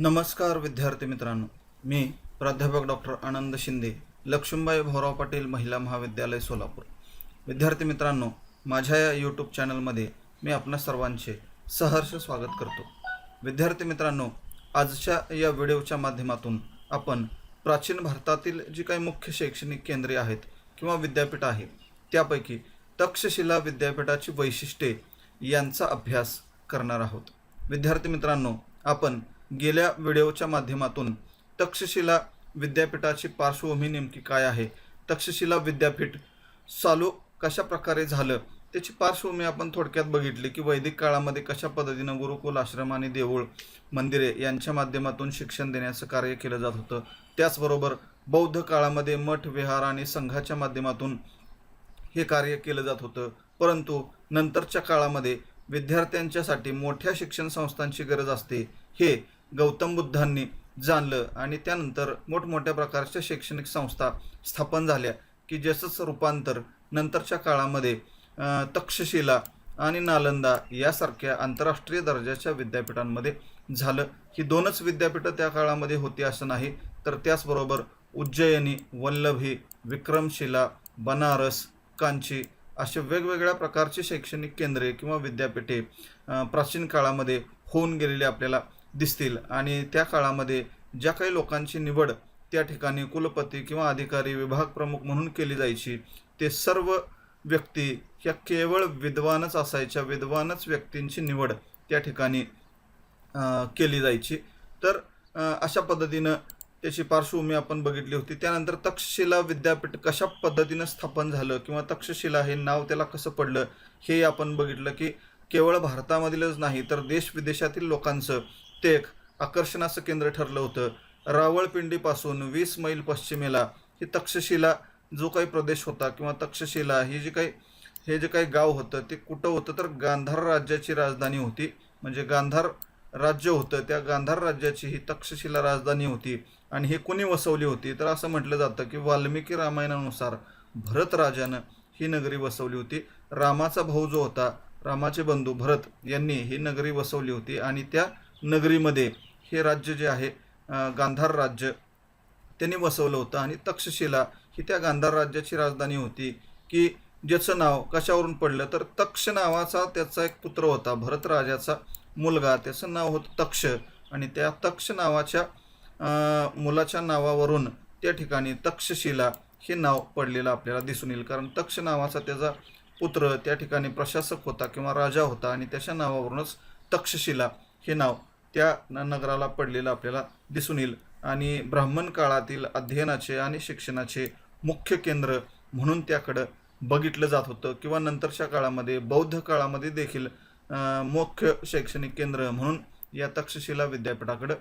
नमस्कार विद्यार्थी मित्रांनो. मी प्राध्यापक डॉक्टर आनंद शिंदे लक्ष्मीबाई भाऊराव पाटील महिला महाविद्यालय सोलापूर. विद्यार्थी मित्रांनो माझ्या या यूट्यूब चॅनलमध्ये मी आपणा सर्वांचे सहर्ष स्वागत करतो. विद्यार्थी मित्रांनो आजच्या या व्हिडिओच्या माध्यमातून आपण प्राचीन भारतातील जी काही मुख्य शैक्षणिक केंद्रे आहेत किंवा विद्यापीठ आहे त्यापैकी तक्षशिला विद्यापीठाची वैशिष्ट्ये यांचा अभ्यास करणार आहोत. विद्यार्थी मित्रांनो आपण गेल्या व्हिडिओच्या माध्यमातून तक्षशिला विद्यापीठाची पार्श्वभूमी नेमकी काय आहे? तक्षशिला विद्यापीठ चालू कशा प्रकारे झालं? त्याची पार्श्वभूमी आपण थोडक्यात बघितली की वैदिक काळामध्ये कशा पद्धतीनं गुरुकुल आश्रम आणि देऊळ मंदिरे यांच्या माध्यमातून शिक्षण देण्याचं कार्य केलं जात होतं. त्याचबरोबर बौद्ध काळामध्ये मठ विहार आणि संघाच्या माध्यमातून हे कार्य केलं जात होतं. परंतु नंतरच्या काळामध्ये विद्यार्थ्यांच्यासाठी मोठ्या शिक्षण संस्थांची गरज असते. हे गौतम बुद्धांनी जाणलं आणि त्यानंतर मोठमोठ्या प्रकारच्या शैक्षणिक संस्था स्थापन झाल्या की ज्याचंच रूपांतर नंतरच्या काळामध्ये तक्षशिला आणि नालंदा यासारख्या आंतरराष्ट्रीय दर्जाच्या विद्यापीठांमध्ये झालं. ही दोनच विद्यापीठं त्या काळामध्ये होती असं नाही तर त्याचबरोबर उज्जयनी वल्लभी विक्रमशिला बनारस कांची असे वेगवेगळ्या प्रकारची शैक्षणिक केंद्रे किंवा विद्यापीठे प्राचीन काळामध्ये होऊन गेलेली आपल्याला दिसतील. आणि त्या काळामध्ये ज्या काही लोकांची निवड त्या ठिकाणी कुलपती किंवा अधिकारी विभाग प्रमुख म्हणून केली जायची ते सर्व व्यक्ती ह्या केवळ विद्वानच असायच्या विद्वानच व्यक्तींची निवड त्या ठिकाणी केली जायची. तर अशा पद्धतीनं त्याची पार्श्वभूमी आपण बघितली होती. त्यानंतर तक्षशिला विद्यापीठ कशा पद्धतीनं स्थापन झालं किंवा तक्षशिला हे नाव त्याला कसं पडलं हे आपण बघितलं की केवळ भारतामधीलच नाही तर देश विदेशातील लोकांचं ते एक आकर्षणाचं केंद्र ठरलं होतं. रावळपिंडीपासून वीस मैल पश्चिमेला ही तक्षशिला जो काही प्रदेश होता किंवा तक्षशिला ही जी काही हे जे काही गाव होतं ते कुठं होतं? तर गांधार राज्याची राजधानी होती. म्हणजे गांधार राज्य होतं. त्या गांधार राज्याची ही तक्षशिला राजधानी होती आणि हे कोणी वसवली होती? तर असं म्हटलं जातं की वाल्मिकी रामायणानुसार भरत राजानं ही नगरी वसवली होती. रामाचा भाऊ जो होता रामाचे बंधू भरत यांनी ही नगरी वसवली होती आणि त्या नगरीमध्ये हे राज्य जे आहे गांधार राज्य त्यांनी वसवलं होतं आणि तक्षशिला ही त्या गांधार राज्याची राजधानी होती की ज्याचं नाव कशावरून पडलं तर तक्ष नावाचा त्याचा एक पुत्र होता भरतराजाचा मुलगा. त्याचं नाव होतं तक्ष आणि त्या तक्ष नावाच्या मुलाच्या नावावरून त्या ठिकाणी तक्षशिला हे नाव पडलेलं आपल्याला दिसून येईल. कारण तक्ष नावाचा त्याचा पुत्र त्या ठिकाणी प्रशासक होता किंवा राजा होता आणि त्याच्या नावावरूनच तक्षशिला हे नाव त्या नगराला पडलेलं आपल्याला दिसून येईल. आणि ब्राह्मण काळातील अध्ययनाचे आणि शिक्षणाचे मुख्य केंद्र म्हणून त्याकडं बघितलं जात होतं किंवा नंतरच्या काळामध्ये बौद्ध काळामध्ये देखील मुख्य शैक्षणिक केंद्र म्हणून या तक्षशिला विद्यापीठाकडं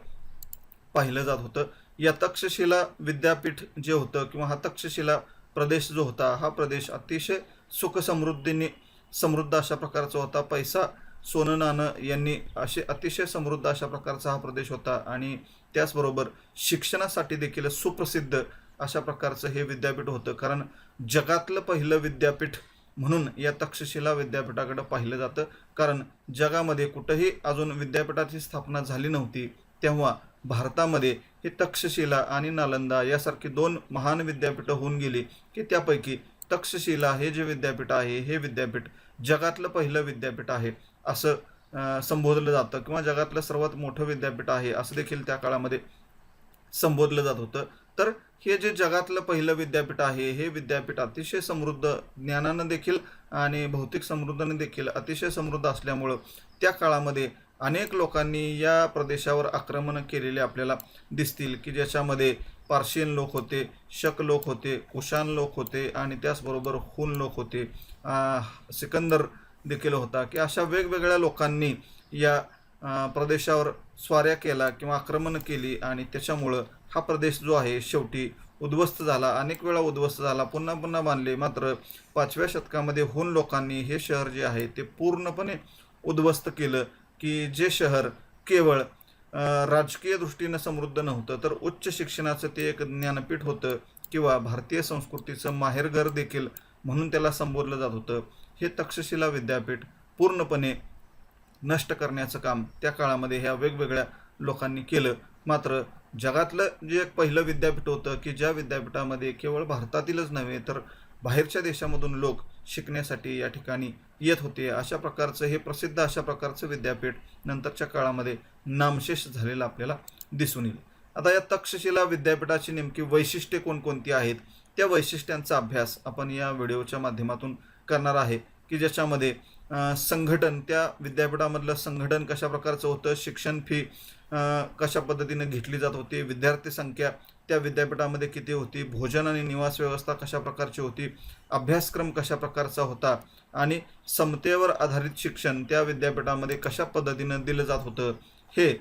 पाहिलं जात होतं. या तक्षशिला विद्यापीठ जे होतं किंवा हा तक्षशिला प्रदेश जो होता हा प्रदेश अतिशय सुखसमृद्धीने समृद्ध अशा प्रकारचा होता. पैसा सोनं नाणं यांनी असे अतिशय समृद्ध अशा प्रकारचा हा प्रदेश होता. आणि त्याचबरोबर शिक्षणासाठी देखील सुप्रसिद्ध अशा प्रकारचं हे विद्यापीठ होतं. कारण जगातलं पहिलं विद्यापीठ म्हणून या तक्षशिला विद्यापीठाकडं पाहिलं जातं. कारण जगामध्ये कुठंही अजून विद्यापीठाची स्थापना झाली नव्हती तेव्हा भारतामध्ये हे तक्षशिला आणि नालंदा यासारखी दोन महान विद्यापीठं होऊन गेली की त्यापैकी तक्षशिला हे जे विद्यापीठ आहे हे विद्यापीठ जगातलं पहिलं विद्यापीठ आहे. असं संबोधलं जातं किंवा जगातलं सर्वात मोठं विद्यापीठ आहे असं देखील त्या काळामध्ये संबोधलं जात होतं. तर हे जे जगातलं पहिलं विद्यापीठ आहे हे विद्यापीठ अतिशय समृद्ध ज्ञानानं देखील आणि भौतिक समृद्धाने देखील अतिशय समृद्ध असल्यामुळं त्या काळामध्ये अनेक लोकांनी या प्रदेशावर आक्रमणं केलेले आपल्याला दिसतील की ज्याच्यामध्ये पार्शियन लोक होते शक लोक होते कुशान लोक होते आणि त्याचबरोबर हुन लोक होते. आ, सिकंदर देखील होता की अशा वेगवेगळ्या लोकांनी या प्रदेशावर स्वाऱ्या केला किंवा आक्रमणं केली आणि त्याच्यामुळं हा प्रदेश जो आहे शेवटी उद्ध्वस्त झाला. अनेक वेळा उद्ध्वस्त झाला पुन्हा पुन्हा बांधले. मात्र पाचव्या शतकामध्ये होऊन लोकांनी हे शहर जे आहे ते पूर्णपणे उद्ध्वस्त केलं की जे शहर केवळ राजकीय दृष्टीनं समृद्ध नव्हतं तर उच्च शिक्षणाचं ते एक ज्ञानपीठ होतं किंवा भारतीय संस्कृतीचं माहेरघर देखील म्हणून त्याला संबोधलं जात होतं. हे तक्षशिला विद्यापीठ पूर्णपणे नष्ट करण्याचं काम त्या काळामध्ये ह्या वेगवेगळ्या लोकांनी केलं. मात्र जगातलं जे एक पहिलं विद्यापीठ होतं की ज्या विद्यापीठामध्ये केवळ भारतातीलच नव्हे तर बाहेरच्या देशामधून लोक शिकण्यासाठी या ठिकाणी येत होते. अशा प्रकारचं हे प्रसिद्ध अशा प्रकारचं विद्यापीठ नंतरच्या काळामध्ये नामशेष झालेलं आपल्याला दिसून येईल. आता या तक्षशिला विद्यापीठाची नेमकी वैशिष्ट्ये कोणकोणती आहेत? त्या वैशिष्ट्यांचा अभ्यास आपण या व्हिडिओच्या माध्यमातून करणार आहे की ज्याच्यामध्ये संघटन त्या विद्यापीठामधलं संघटन कशा प्रकारचं होतं शिक्षण फी कशा पद्धतीने घेतली जात होती विद्यार्थी संख्या त्या विद्यापीठामध्ये किती होती भोजन आणि निवास व्यवस्था कशा प्रकारची होती अभ्यासक्रम कशा प्रकारचा होता आणि समतेवर आधारित शिक्षण त्या विद्यापीठामध्ये कशा पद्धतीनं दिलं जात होतं हे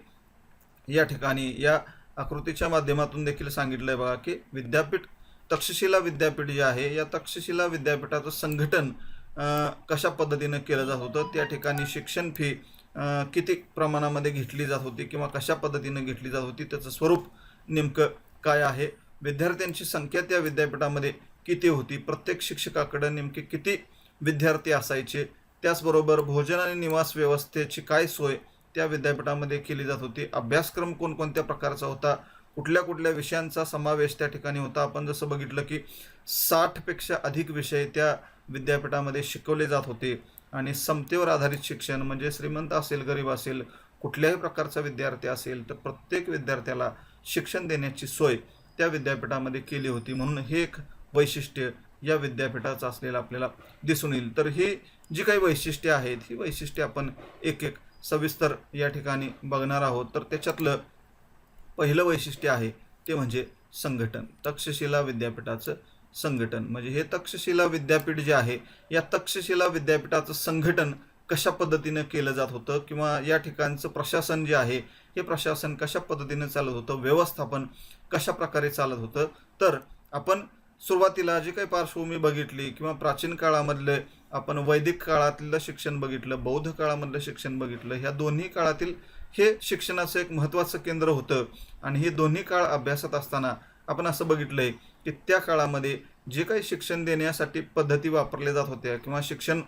या ठिकाणी या आकृतीच्या माध्यमातून देखील सांगितलं आहे बघा की विद्यापीठ तक्षशिला विद्यापीठ जे आहे या तक्षशिला विद्यापीठाचं संघटन कशा पद्धतीनं केलं जात होतं? त्या ठिकाणी शिक्षण फी किती प्रमाणामध्ये घेतली जात होती किंवा कशा पद्धतीनं घेतली जात होती? त्याचं स्वरूप नेमकं काय आहे? विद्यार्थ्यांची संख्या त्या विद्यापीठामध्ये किती होती? प्रत्येक शिक्षकाकडं नेमके किती विद्यार्थी असायचे? त्याचबरोबर भोजन आणि निवास व्यवस्थेची काय सोय त्या विद्यापीठामध्ये केली जात होती? अभ्यासक्रम कोणकोणत्या प्रकारचा होता? कुठल्या कुठल्या विषयांचा समावेश त्या ठिकाणी होता. आपण जसं बघितलं की साठपेक्षा अधिक विषय त्या विद्यापीठामध्ये शिकवले जात होते. आणि समतेवर आधारित शिक्षण म्हणजे श्रीमंत असेल गरीब असेल कुठल्याही प्रकारचा विद्यार्थी असेल तर प्रत्येक विद्यार्थ्याला शिक्षण देण्याची सोय त्या विद्यापीठामध्ये केली होती. म्हणून हे एक वैशिष्ट्य या विद्यापीठाचं असलेलं आपल्याला दिसून येईल. तर ही जी काही वैशिष्ट्ये आहेत ही वैशिष्ट्ये आपण एक एक सविस्तर या ठिकाणी बघणार आहोत. तर त्याच्यातलं पहिलं वैशिष्ट्य आहे ते म्हणजे संघटन. तक्षशिला विद्यापीठाचं संघटन. म्हणजे हे तक्षशिला विद्यापीठ जे आहे या तक्षशिला विद्यापीठाचं संघटन कशा पद्धतीनं केलं जात होतं किंवा या ठिकाणचं प्रशासन जे आहे हे प्रशासन कशा पद्धतीनं चालत होतं व्यवस्थापन कशा प्रकारे चालत होतं? तर आपण सुरुवातीला जी काही पार्श्वभूमी बघितली किंवा प्राचीन काळामधले आपण वैदिक काळातलं शिक्षण बघितलं बौद्ध काळामधलं शिक्षण बघितलं ह्या दोन्ही काळातील हे शिक्षणाचं एक महत्त्वाचं केंद्र होतं. आणि हे दोन्ही काळ अभ्यासात असताना आपण असं बघितलंय की त्या काळामध्ये जे काही शिक्षण देण्यासाठी पद्धती वापरल्या जात होत्या किंवा शिक्षण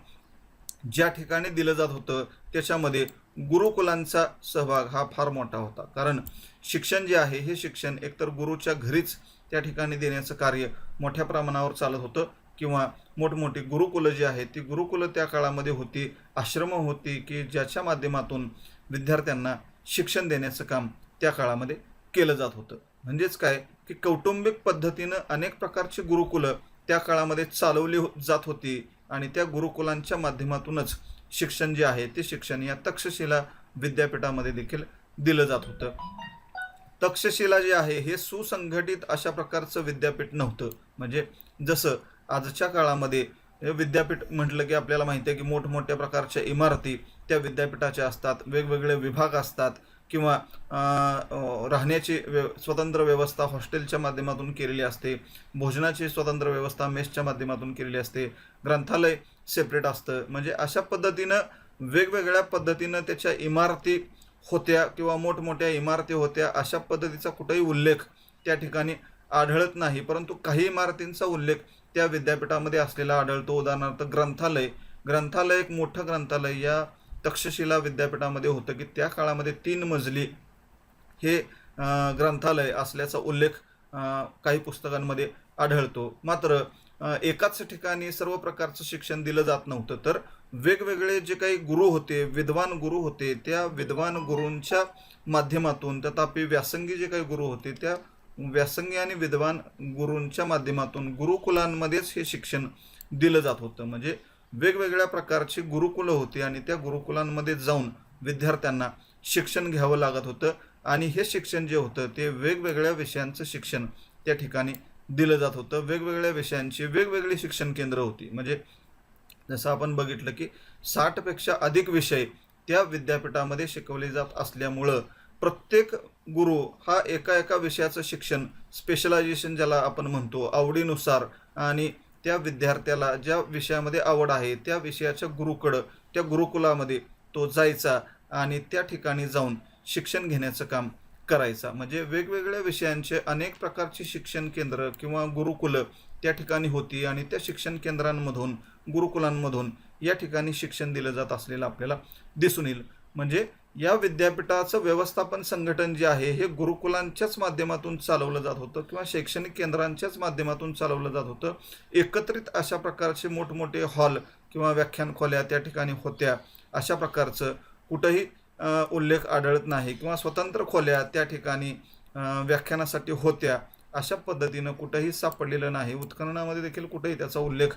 ज्या ठिकाणी दिलं जात होतं त्याच्यामध्ये गुरुकुलांचा सहभाग हा फार मोठा होता. कारण शिक्षण जे आहे हे शिक्षण एकतर गुरुच्या घरीच त्या ठिकाणी देण्याचं कार्य मोठ्या प्रमाणावर चालत होतं किंवा मोठमोठी गुरुकुलं जी आहेत ती गुरुकुलं त्या काळामध्ये होती आश्रम होती की ज्याच्या माध्यमातून विद्यार्थ्यांना शिक्षण देण्याचं काम त्या काळामध्ये केलं जात होतं. म्हणजेच काय? की कौटुंबिक पद्धतीनं अनेक प्रकारची गुरुकुलं त्या काळामध्ये चालवली हो- जात होती आणि त्या गुरुकुलांच्या माध्यमातूनच शिक्षण जे आहे ते शिक्षण या तक्षशिला विद्यापीठामध्ये देखील दिलं जात होतं. तक्षशिला जे आहे हे सुसंघटित अशा प्रकारचं विद्यापीठ नव्हतं. म्हणजे जसं आजच्या काळामध्ये विद्यापीठ म्हटलं की आपल्याला माहिती आहे की मोठमोठ्या प्रकारच्या इमारती त्या विद्यापीठाच्या असतात वेगवेगळे विभाग असतात किंवा राहण्याची व्य स्वतंत्र व्यवस्था हॉस्टेलच्या माध्यमातून केलेली असते भोजनाची स्वतंत्र व्यवस्था मेसच्या माध्यमातून केलेली असते ग्रंथालय सेपरेट असतं. म्हणजे अशा पद्धतीनं वेगवेगळ्या पद्धतीनं त्याच्या इमारती होत्या किंवा मोठमोठ्या इमारती होत्या अशा पद्धतीचा कुठेही उल्लेख त्या ठिकाणी आढळत नाही. परंतु काही इमारतींचा उल्लेख त्या विद्यापीठामध्ये असलेला आढळतो. उदाहरणार्थ ग्रंथालय. ग्रंथालय एक मोठं ग्रंथालय. या तक्षशिला विद्यापीठामध्ये होतं की त्या काळामध्ये तीन मजली हे ग्रंथालय असल्याचा उल्लेख काही पुस्तकांमध्ये आढळतो. मात्र एकाच ठिकाणी सर्व प्रकारचं शिक्षण दिलं जात नव्हतं. तर वेगवेगळे जे काही गुरु होते विद्वान गुरु होते त्या विद्वान गुरूंच्या माध्यमातून तथापि व्यासंगी जे काही गुरु होते त्या व्यासंगी आणि विद्वान गुरूंच्या माध्यमातून गुरुकुलांमध्येच हे शिक्षण दिलं जात होतं. म्हणजे वेगवेगळ्या प्रकारची गुरुकुलं होती आणि त्या गुरुकुलांमध्ये जाऊन विद्यार्थ्यांना शिक्षण घ्यावं लागत होतं. आणि हे शिक्षण जे होतं ते वेगवेगळ्या विषयांचं शिक्षण त्या ठिकाणी दिलं जात होतं. वेगवेगळ्या विषयांची वेगवेगळी शिक्षण केंद्र होती. म्हणजे जसं आपण बघितलं की साठपेक्षा अधिक विषय त्या विद्यापीठामध्ये शिकवले जात असल्यामुळं प्रत्येक गुरु हा एका एका विषयाचं शिक्षण स्पेशलायझेशन ज्याला आपण म्हणतो आवडीनुसार आणि त्या विद्यार्थ्याला ज्या विषयामध्ये आवड आहे त्या विषयाच्या गुरुकडं त्या गुरुकुलामध्ये तो जायचा आणि त्या ठिकाणी जाऊन शिक्षण घेण्याचं काम करायचा. म्हणजे वेगवेगळ्या विषयांचे अनेक प्रकारची शिक्षण केंद्र किंवा गुरुकुलं त्या ठिकाणी होती आणि त्या शिक्षण केंद्रांमधून गुरुकुलांमधून या ठिकाणी शिक्षण दिलं जात असलेलं आपल्याला दिसून येईल. म्हणजे या विद्यापीठाचं व्यवस्थापन संघटन जे आहे हे गुरुकुलांच्याच माध्यमातून चालवलं जात होतं किंवा शैक्षणिक केंद्रांच्याच माध्यमातून चालवलं जात होतं. एकत्रित अशा प्रकारचे मोठमोठे हॉल किंवा व्याख्यान खोल्या त्या ठिकाणी होत्या. अशा प्रकारचं कुठंही उल्लेख आढळत नाही किंवा स्वतंत्र खोल्या त्या ठिकाणी व्याख्यानासाठी होत्या. अशा पद्धतीनं कुठंही सापडलेलं नाही. उत्खननामध्ये देखील कुठेही त्याचा उल्लेख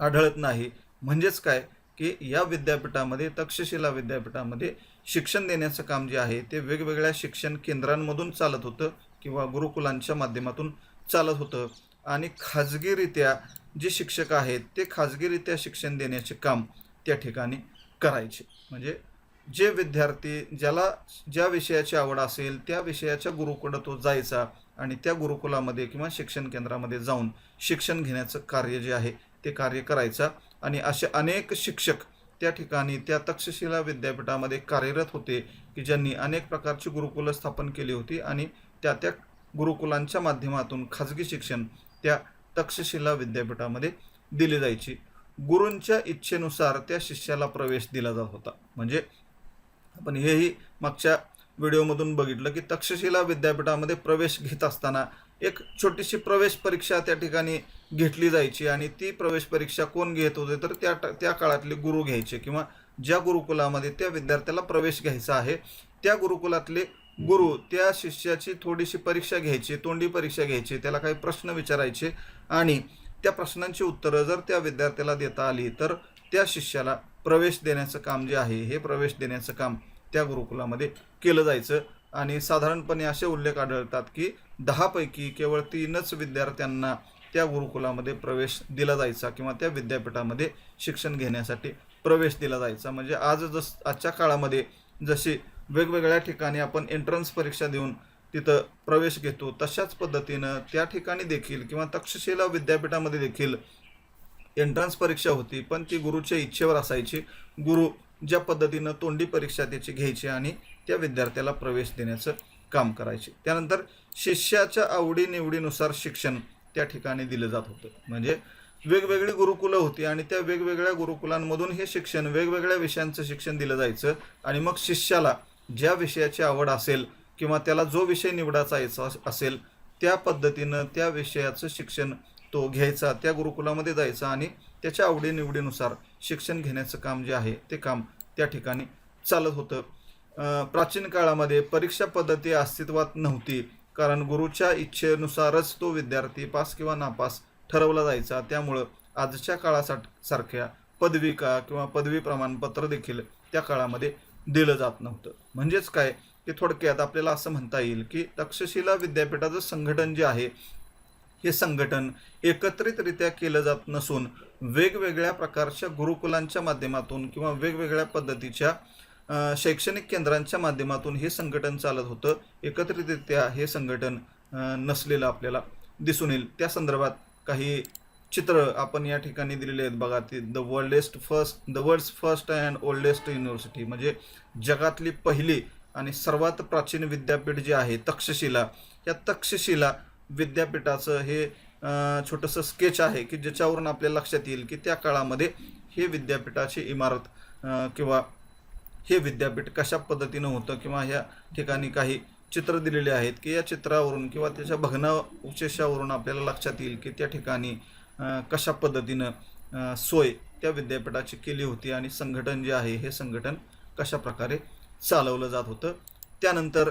आढळत नाही. म्हणजेच काय? की या विद्यापीठामध्ये तक्षशिला विद्यापीठामध्ये शिक्षण देण्याचं काम जे आहे ते वेगवेगळ्या शिक्षण केंद्रांमधून चालत होतं किंवा गुरुकुलांच्या माध्यमातून चालत होतं. आणि खाजगीरित्या जे शिक्षक आहेत ते खाजगीरित्या शिक्षण देण्याचे काम त्या ठिकाणी करायचे. म्हणजे जे विद्यार्थी ज्याला ज्या विषयाची आवड असेल त्या विषयाच्या गुरुकडं तो जायचा आणि त्या गुरुकुलामध्ये किंवा शिक्षण केंद्रामध्ये जाऊन शिक्षण घेण्याचं कार्य जे आहे ते कार्य करायचा. आणि असे अनेक शिक्षक त्या ठिकाणी त्या तक्षशिला विद्यापीठामध्ये कार्यरत होते की ज्यांनी अनेक प्रकारची गुरुकुलं स्थापन केली होती आणि त्या त्या गुरुकुलांच्या माध्यमातून खाजगी शिक्षण त्या तक्षशिला विद्यापीठामध्ये दिली जायची. गुरूंच्या इच्छेनुसार त्या शिष्याला प्रवेश दिला जात होता. म्हणजे आपण हेही मागच्या व्हिडिओमधून बघितलं की तक्षशिला विद्यापीठामध्ये प्रवेश घेत असताना एक छोटीशी प्रवेश परीक्षा त्या ठिकाणी घेतली जायची आणि ती प्रवेश परीक्षा कोण घेत होते तर त्या त्या काळातले गुरु घ्यायचे किंवा ज्या गुरुकुलामध्ये त्या विद्यार्थ्याला प्रवेश घ्यायचा आहे त्या गुरुकुलातले गुरु त्या शिष्याची थोडीशी परीक्षा घ्यायची तोंडी परीक्षा घ्यायची त्याला काही प्रश्न विचारायचे आणि त्या प्रश्नांची उत्तरं जर त्या विद्यार्थ्याला देता आली तर त्या शिष्याला प्रवेश देण्याचं काम जे आहे हे प्रवेश देण्याचं काम त्या गुरुकुलामध्ये केलं जायचं आणि साधारणपणे असे उल्लेख आढळतात की दहापैकी केवळ तीनच विद्यार्थ्यांना त्या गुरुकुलामध्ये प्रवेश दिला जायचा किंवा त्या विद्यापीठामध्ये शिक्षण घेण्यासाठी प्रवेश दिला जायचा. म्हणजे आज जस आजच्या काळामध्ये जशी वेगवेगळ्या ठिकाणी आपण एंट्रन्स परीक्षा देऊन तिथं प्रवेश घेतो तशाच पद्धतीनं त्या ठिकाणी देखील किंवा तक्षशिला विद्यापीठामध्ये देखील एंट्रन्स परीक्षा होती. पण ती गुरुच्या इच्छेवर असायची. गुरु ज्या पद्धतीनं तोंडी परीक्षा त्याची घ्यायची आणि त्या विद्यार्थ्याला प्रवेश देण्याचं काम करायचे. त्यानंतर शिष्याच्या आवडीनिवडीनुसार शिक्षण त्या ठिकाणी दिलं जात होतं. म्हणजे वेगवेगळी गुरुकुलं होती आणि त्या वेगवेगळ्या गुरुकुलांमधून हे शिक्षण वेगवेगळ्या विषयांचं शिक्षण दिलं जायचं आणि मग शिष्याला ज्या विषयाची आवड असेल किंवा त्याला जो विषय निवडायचा यायचा असेल त्या पद्धतीनं त्या विषयाचं शिक्षण तो घ्यायचा त्या गुरुकुलामध्ये जायचा आणि त्याच्या आवडीनिवडीनुसार शिक्षण घेण्याचं काम जे आहे ते काम त्या ठिकाणी चालत होतं. प्राचीन काळामध्ये परीक्षा पद्धती अस्तित्वात नव्हती. कारण गुरुच्या इच्छेनुसारच तो विद्यार्थी पास किंवा नापास ठरवला जायचा. त्यामुळं आजच्या काळासाठी सारख्या पदविका किंवा पदवी प्रमाणपत्र देखील त्या काळामध्ये दिलं जात नव्हतं. म्हणजेच काय? की थोडक्यात आपल्याला असं म्हणता येईल की तक्षशिला विद्यापीठाचं संघटन जे आहे हे संघटन एकत्रितरित्या केलं जात नसून वेगवेगळ्या प्रकारच्या गुरुकुलांच्या माध्यमातून किंवा वेगवेगळ्या पद्धतीच्या शैक्षणिक केंद्रांच्या माध्यमातून हे संघटन चालत होतं. एकत्रितरित्या हे संघटन नसलेलं आपल्याला दिसून येईल. त्या संदर्भात काही चित्र आपण या ठिकाणी दिलेले आहेत बघा. ती the worldest first the world's first and oldest university म्हणजे जगातली पहिली आणि सर्वात प्राचीन विद्यापीठ जे आहे तक्षशिला. या तक्षशिला विद्यापीठाचं हे छोटंसं स्केच आहे की ज्याच्यावरून आपल्या लक्षात येईल की त्या काळामध्ये हे विद्यापीठाची इमारत किंवा हे विद्यापीठ कशा पद्धतीनं होतं किंवा ह्या ठिकाणी काही चित्र दिलेले आहेत की या चित्रावरून किंवा त्याच्या भग्नावशेषावरून आपल्याला लक्षात येईल की त्या ठिकाणी कशा पद्धतीनं सोय त्या विद्यापीठाची केली होती आणि संघटन जे आहे हे संघटन कशा प्रकारे चालवलं जात होतं. त्यानंतर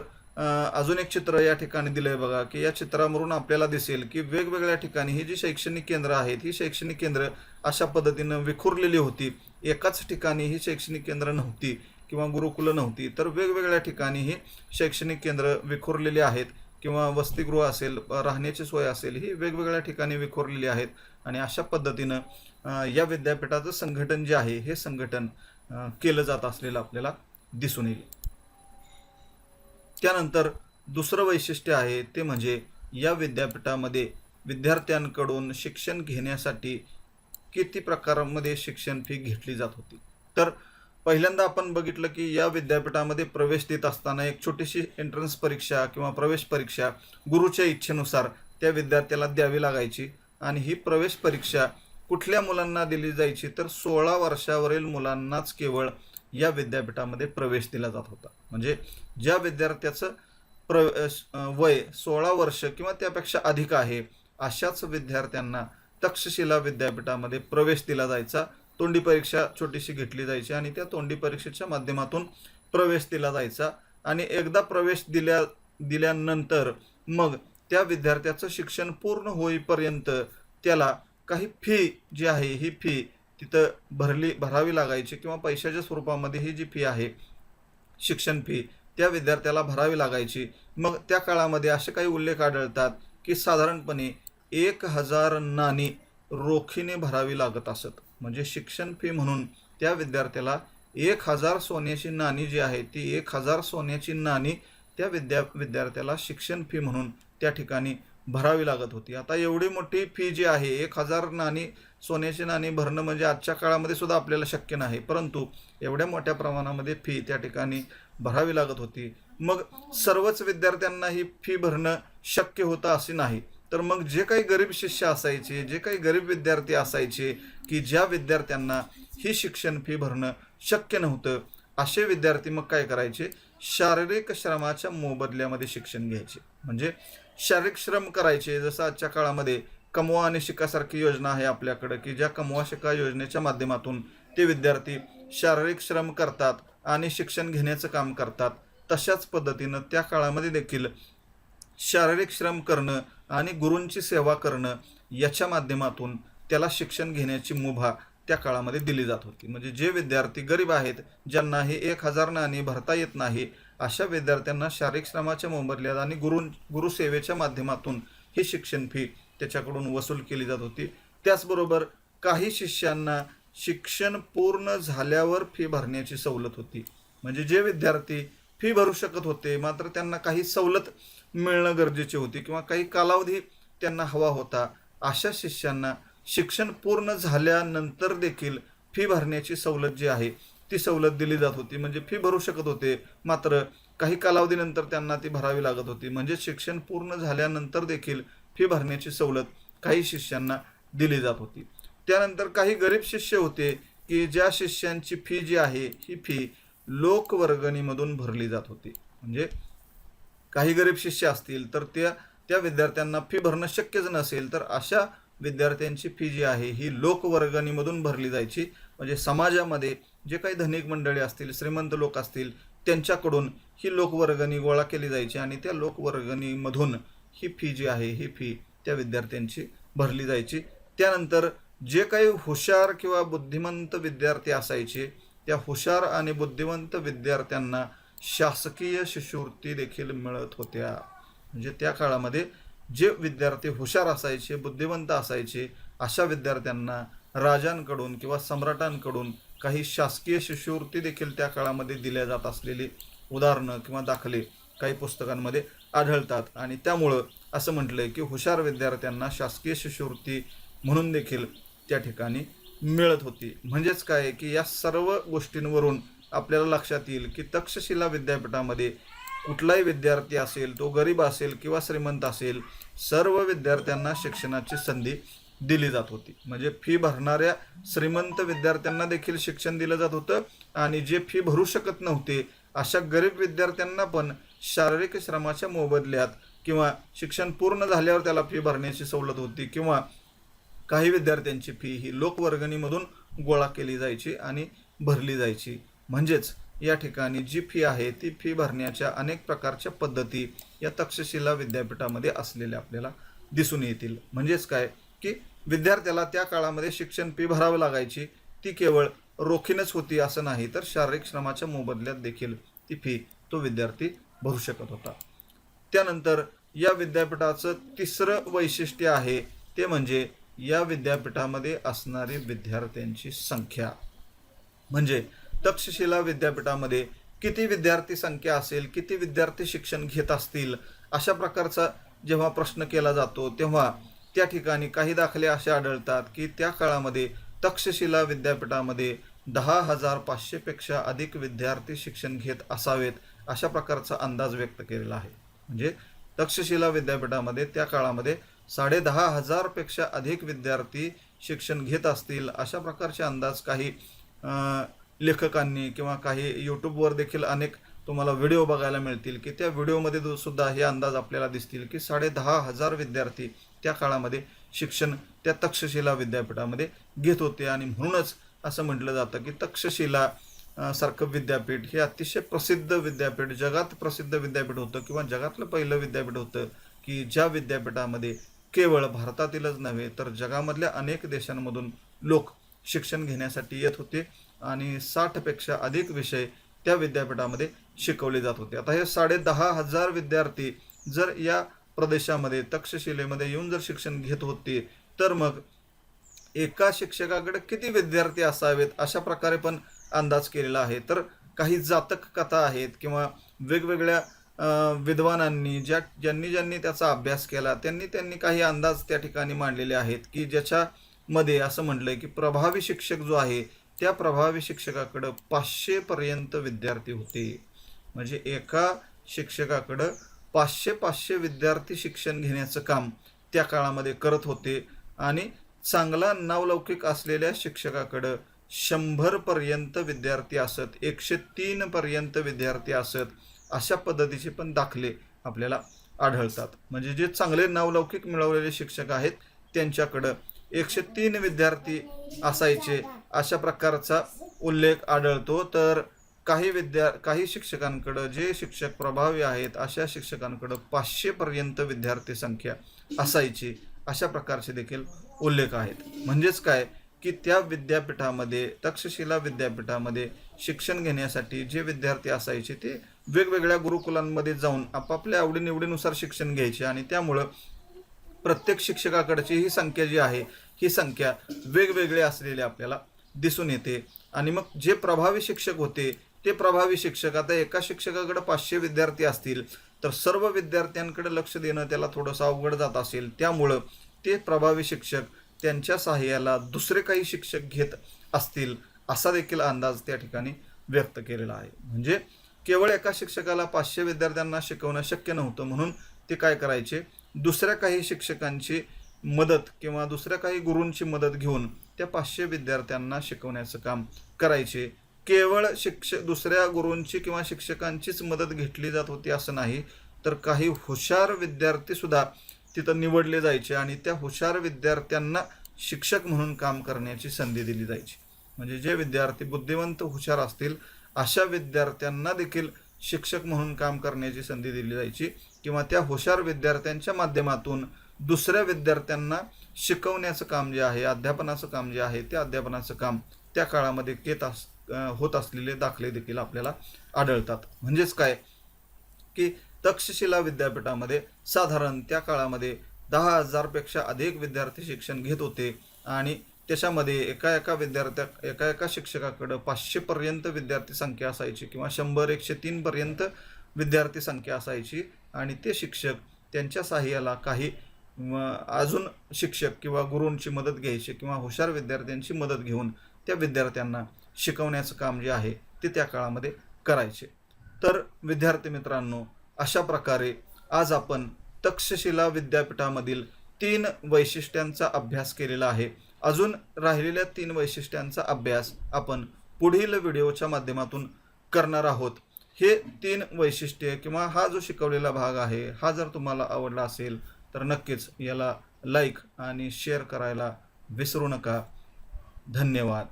अजून एक चित्र या ठिकाणी दिलं आहे बघा की या चित्रावरून आपल्याला दिसेल की वेगवेगळ्या ठिकाणी ही जी शैक्षणिक केंद्र आहेत ही शैक्षणिक केंद्र अशा पद्धतीनं विखुरलेली होती. एकाच ठिकाणी ही शैक्षणिक केंद्र नव्हती. किंवा गुरुकुलं नव्हती तर वेगवेगळ्या ठिकाणी ही शैक्षणिक केंद्र विखुरलेली आहेत किंवा वसतिगृह असेल राहण्याची सोय असेल ही वेगवेगळ्या ठिकाणी विखुरलेली आहेत. आणि अशा पद्धतीनं या विद्यापीठाचं संघटन जे आहे हे संघटन केलं जात असलेलं आपल्याला दिसून येईल. त्यानंतर दुसरं वैशिष्ट्य आहे ते म्हणजे या विद्यापीठामध्ये विद्यार्थ्यांकडून शिक्षण घेण्यासाठी किती प्रकारामध्ये शिक्षण फी घेतली जात होती. तर पहिल्यांदा आपण बघितलं की या विद्यापीठामध्ये प्रवेश देत असताना एक छोटीशी एंट्रन्स परीक्षा किंवा प्रवेश परीक्षा गुरुच्या इच्छेनुसार त्या विद्यार्थ्याला द्यावी लागायची. आणि ही प्रवेश परीक्षा कुठल्या मुलांना दिली जायची? तर सोळा वर्षावरील मुलांनाच केवळ या विद्यापीठामध्ये प्रवेश दिला जात होता. म्हणजे ज्या विद्यार्थ्याचं प्र वय सोळा वर्ष किंवा त्यापेक्षा अधिक आहे अशाच विद्यार्थ्यांना तक्षशिला विद्यापीठामध्ये प्रवेश दिला जायचा. तोंडी परीक्षा छोटीशी घेतली जायची आणि त्या तोंडी परीक्षेच्या माध्यमातून प्रवेश दिला जायचा. आणि एकदा प्रवेश दिल्या दिल्यानंतर मग त्या विद्यार्थ्याचं शिक्षण पूर्ण होईपर्यंत त्याला काही फी जी आहे ही फी तिथं भरली भरावी लागायची किंवा पैशाच्या स्वरूपामध्ये ही जी फी आहे शिक्षण फी त्या विद्यार्थ्याला भरावी लागायची. मग त्या काळामध्ये असे काही उल्लेख आढळतात की साधारणपणे एक हजार नाणी रोखीने भरावी लागत असत. म्हणजे शिक्षण फी म्हणून त्या विद्यार्थ्याला एक हजार सोन्याची नाणी जी आहे ती एक हजार सोन्याची नाणी त्या विद्या विद्यार्थ्याला शिक्षण फी म्हणून त्या ठिकाणी भरावी लागत होती. आता एवढी मोठी फी जी आहे एक हजार नाणी सोन्याची नाणी भरणं म्हणजे आजच्या काळामध्ये सुद्धा आपल्याला शक्य नाही. परंतु एवढ्या मोठ्या प्रमाणामध्ये फी त्या ठिकाणी भरावी लागत होती. मग सर्वच विद्यार्थ्यांना ही फी भरणं शक्य होतं असे नाही. तर मग जे काही गरीब शिष्य असायचे जे काही गरीब विद्यार्थी असायचे की ज्या विद्यार्थ्यांना ही शिक्षण फी भरणं शक्य नव्हतं असे विद्यार्थी मग काय करायचे? शारीरिक श्रमाच्या मोबदल्यामध्ये शिक्षण घ्यायचे. म्हणजे शारीरिक श्रम करायचे जसं आजच्या काळामध्ये कमवा आणि शिकासारखी योजना आहे आपल्याकडं की ज्या कमवा शिका योजनेच्या माध्यमातून ते विद्यार्थी शारीरिक श्रम करतात आणि शिक्षण घेण्याचं काम करतात तशाच पद्धतीनं त्या काळामध्ये देखील शारीरिक श्रम करणं आणि गुरूंची सेवा करणं याच्या माध्यमातून त्याला शिक्षण घेण्याची मुभा त्या काळामध्ये दिली जात होती. म्हणजे जे विद्यार्थी गरीब आहेत ज्यांना हे एक हजार नाणी भरता येत नाही अशा विद्यार्थ्यांना शारीरिक श्रमाच्या मोबदल्यात आणि गुरु गुरुसेवेच्या माध्यमातून ही शिक्षण फी त्याच्याकडून वसूल केली जात होती. त्याचबरोबर काही शिष्यांना शिक्षण पूर्ण झाल्यावर फी भरण्याची सवलत होती. म्हणजे जे विद्यार्थी फी भरू शकत होते मात्र त्यांना काही सवलत मिळणं गरजेचे होते किंवा काही कालावधी त्यांना हवा होता अशा शिष्यांना शिक्षण पूर्ण झाल्यानंतर देखील फी भरण्याची सवलत जी आहे ती सवलत दिली जात होती. म्हणजे फी भरू शकत होते मात्र काही कालावधीनंतर त्यांना ती भरावी लागत होती. म्हणजे शिक्षण पूर्ण झाल्यानंतर देखील फी भरण्याची सवलत काही शिष्यांना दिली जात होती. त्यानंतर काही गरीब शिष्य होते की ज्या शिष्यांची फी जी आहे ही फी लोकवर्गणीमधून भरली जात होती. म्हणजे काही गरीब शिष्य असतील तर त्या त्या विद्यार्थ्यांना फी भरणं शक्यच नसेल तर अशा विद्यार्थ्यांची फी जी आहे ही लोकवर्गणीमधून भरली जायची. म्हणजे समाजामध्ये जे काही धनिक मंडळी असतील श्रीमंत लोक असतील त्यांच्याकडून ही लोकवर्गणी गोळा केली जायची आणि त्या लोकवर्गणीमधून ही फी जी आहे ही फी त्या विद्यार्थ्यांची भरली जायची. त्यानंतर जे काही हुशार किंवा बुद्धिमंत विद्यार्थी असायचे त्या हुशार आणि बुद्धिमंत विद्यार्थ्यांना शासकीय शिष्यवृत्ती देखील मिळत होत्या. म्हणजे त्या काळामध्ये जे विद्यार्थी हुशार असायचे बुद्धिवंत असायचे अशा विद्यार्थ्यांना राजांकडून किंवा सम्राटांकडून काही शासकीय शिष्यवृत्ती देखील त्या काळामध्ये दिल्या जात असलेली उदाहरणं किंवा दाखले काही पुस्तकांमध्ये आढळतात. आणि त्यामुळं असं म्हटलं आहे की हुशार विद्यार्थ्यांना शासकीय शिष्यवृत्ती म्हणून देखील त्या ठिकाणी मिळत होती. म्हणजेच काय की या सर्व गोष्टींवरून आपल्याला लक्षात येईल की तक्षशिला विद्यापीठामध्ये कुठलाही विद्यार्थी असेल तो गरीब असेल किंवा श्रीमंत असेल सर्व विद्यार्थ्यांना शिक्षणाची संधी दिली जात होती. म्हणजे फी भरणाऱ्या श्रीमंत विद्यार्थ्यांना देखील शिक्षण दिलं जात होतं आणि जे फी भरू शकत नव्हते अशा गरीब विद्यार्थ्यांना पण शारीरिक श्रमाच्या मोबदल्यात किंवा शिक्षण पूर्ण झाल्यावर त्याला फी भरण्याची सवलत होती किंवा काही विद्यार्थ्यांची फी ही लोकवर्गणीमधून गोळा केली जायची आणि भरली जायची. म्हणजेच या ठिकाणी जी फी आहे ती फी भरण्याच्या अनेक प्रकारच्या पद्धती या तक्षशिला विद्यापीठामध्ये असलेल्या आपल्याला दिसून येतील. म्हणजेच काय? की विद्यार्थ्याला त्या काळामध्ये शिक्षण फी भरावी लागायची. ती केवळ रोखीनच होती असं नाही तर शारीरिक श्रमाच्या मोबदल्यात देखील ती फी तो विद्यार्थी भरू शकत होता. त्यानंतर या विद्यापीठाचं तिसरं वैशिष्ट्य आहे ते म्हणजे या विद्यापीठामध्ये असणारी विद्यार्थ्यांची संख्या. म्हणजे तक्षशिला विद्यापीठामध्ये किती विद्यार्थी संख्या असेल किती विद्यार्थी शिक्षण घेत असतील अशा प्रकारचा जेव्हा प्रश्न केला जातो तेव्हा त्या ठिकाणी काही दाखले असे आढळतात की त्या काळामध्ये तक्षशिला विद्यापीठामध्ये दहा हजार पाचशेपेक्षा अधिक विद्यार्थी शिक्षण घेत असावेत अशा प्रकारचा अंदाज व्यक्त केलेला आहे. म्हणजे तक्षशिला विद्यापीठामध्ये त्या काळामध्ये साडे दहा हजारपेक्षा अधिक विद्यार्थी शिक्षण घेत असतील अशा प्रकारचे अंदाज काही लेखकांनी किंवा काही यूट्यूबवर देखील अनेक तुम्हाला व्हिडिओ बघायला मिळतील की त्या व्हिडिओमध्ये सुद्धा हे अंदाज आपल्याला दिसतील की साडे दहा हजार विद्यार्थी त्या काळामध्ये शिक्षण त्या तक्षशिला विद्यापीठामध्ये घेत होते. आणि म्हणूनच असं म्हटलं जातं की तक्षशिला सारखं विद्यापीठ हे अतिशय प्रसिद्ध विद्यापीठ जगात प्रसिद्ध विद्यापीठ होतं किंवा जगातलं पहिलं विद्यापीठ होतं की ज्या विद्यापीठामध्ये केवळ भारतातीलच नव्हे तर जगामधल्या अनेक देशांमधून लोक शिक्षण घेण्यासाठी येत होते. आणि साठपेक्षा अधिक विषय त्या विद्यापीठामध्ये शिकवले जात होते. आता हे साडे दहा हजार विद्यार्थी जर या प्रदेशामध्ये तक्षशिलेमध्ये येऊन जर शिक्षण घेत होते तर मग एका शिक्षकाकडे किती विद्यार्थी असावेत अशा प्रकारे पण अंदाज केलेला आहे. तर काही जातक कथा आहेत किंवा वेगवेगळ्या विद्वानांनी ज्या ज्यांनी ज्यांनी त्याचा अभ्यास केला त्यांनी त्यांनी काही अंदाज त्या ठिकाणी मांडलेले आहेत की ज्याच्यामध्ये असं म्हटलंय की प्रभावी शिक्षक जो आहे त्या प्रभावी शिक्षकाकडं पाचशेपर्यंत विद्यार्थी होते. म्हणजे एका शिक्षकाकडं पाचशे पाचशे विद्यार्थी शिक्षण घेण्याचं काम त्या काळामध्ये करत होते. आणि चांगला नावलौकिक असलेल्या शिक्षकाकडं शंभरपर्यंत विद्यार्थी असत एकशे तीनपर्यंत विद्यार्थी असत अशा पद्धतीचे पण दाखले आपल्याला आढळतात. म्हणजे जे चांगले नावलौकिक मिळवलेले शिक्षक आहेत त्यांच्याकडं एकशे तीन विद्यार्थी असायचे. अशा प्रकारचा उल्लेख आढळतो. तर काही विद्या काही शिक्षकांकडं जे शिक्षक प्रभावी आहेत अशा शिक्षकांकडं पाचशेपर्यंत विद्यार्थी संख्या असायची. अशा प्रकारचे देखील उल्लेख आहेत. म्हणजेच काय? की त्या विद्यापीठामध्ये तक्षशिला विद्यापीठामध्ये शिक्षण घेण्यासाठी जे विद्यार्थी असायचे ते वेगवेगळ्या गुरुकुलांमध्ये जाऊन आपापल्या आवडीनिवडीनुसार शिक्षण घ्यायचे आणि त्यामुळं प्रत्येक शिक्षकाकडची ही संख्या जी आहे ही संख्या वेगवेगळी असलेली आपल्याला दिसून येते. आणि मग जे प्रभावी शिक्षक होते ते प्रभावी शिक्षक आता एका शिक्षकाकडे पाचशे विद्यार्थी असतील तर सर्व विद्यार्थ्यांकडे लक्ष देणं त्याला थोडंसं अवघड जात असेल. त्यामुळं ते प्रभावी शिक्षक त्यांच्या सहाय्याला दुसरे काही शिक्षक घेत असतील असा देखील अंदाज त्या ठिकाणी व्यक्त केलेला आहे. म्हणजे केवळ एका शिक्षकाला पाचशे विद्यार्थ्यांना शिकवणं शक्य नव्हतं म्हणून ते काय करायचे? दुसऱ्या काही शिक्षकांची मदत किंवा दुसऱ्या काही गुरूंची मदत घेऊन त्या पाचशे विद्यार्थ्यांना शिकवण्याचं काम करायचे. केवळ शिक्षक दुसऱ्या गुरूंची किंवा शिक्षकांचीच मदत घेतली जात होती असं नाही तर काही हुशार विद्यार्थीसुद्धा तिथं निवडले जायचे आणि त्या हुशार विद्यार्थ्यांना शिक्षक म्हणून काम करण्याची संधी दिली जायची. म्हणजे जे विद्यार्थी बुद्धिवंत हुशार असतील अशा विद्यार्थ्यांना देखील शिक्षक म्हणून काम करण्याची संधी दिली जायची. किंवा त्या हुशार विद्यार्थ्यांच्या माध्यमातून दुसऱ्या विद्यार्थ्यांना शिकवण्याचं काम जे आहे अध्यापनाचं काम जे आहे त्या अध्यापनाचं काम त्या काळामध्ये घेत अस होत असलेले दाखले देखील आपल्याला आढळतात. म्हणजेच काय? की तक्षशिला विद्यापीठामध्ये साधारण त्या काळामध्ये दहा हजारपेक्षा अधिक विद्यार्थी शिक्षण घेत होते आणि त्याच्यामध्ये एका एका विद्यार्थ्या एका एका शिक्षकाकडं पाचशेपर्यंत विद्यार्थी संख्या असायची किंवा शंभर एकशे तीनपर्यंत विद्यार्थी संख्या असायची. आणि ते शिक्षक त्यांच्या साह्याला काही अजून शिक्षक किंवा गुरूंची मदत घ्यायची किंवा हुशार विद्यार्थ्यांची मदत घेऊन त्या विद्यार्थ्यांना शिकवण्याचं काम जे आहे ते त्या काळामध्ये करायचे. तर विद्यार्थी मित्रांनो अशा प्रकारे आज आपण तक्षशिला विद्यापीठामधील तीन वैशिष्ट्यांचा अभ्यास केलेला आहे. अजून राहिलेल्या तीन वैशिष्ट्यांचा अभ्यास आपण पुढील व्हिडिओच्या माध्यमातून करणार आहोत. हे तीन वैशिष्ट्ये किंवा हा जो शिकवलेला भाग आहे हा जर तुम्हाला आवडला असेल तर नक्कीच याला लाईक आणि शेअर करायला विसरू नका. धन्यवाद.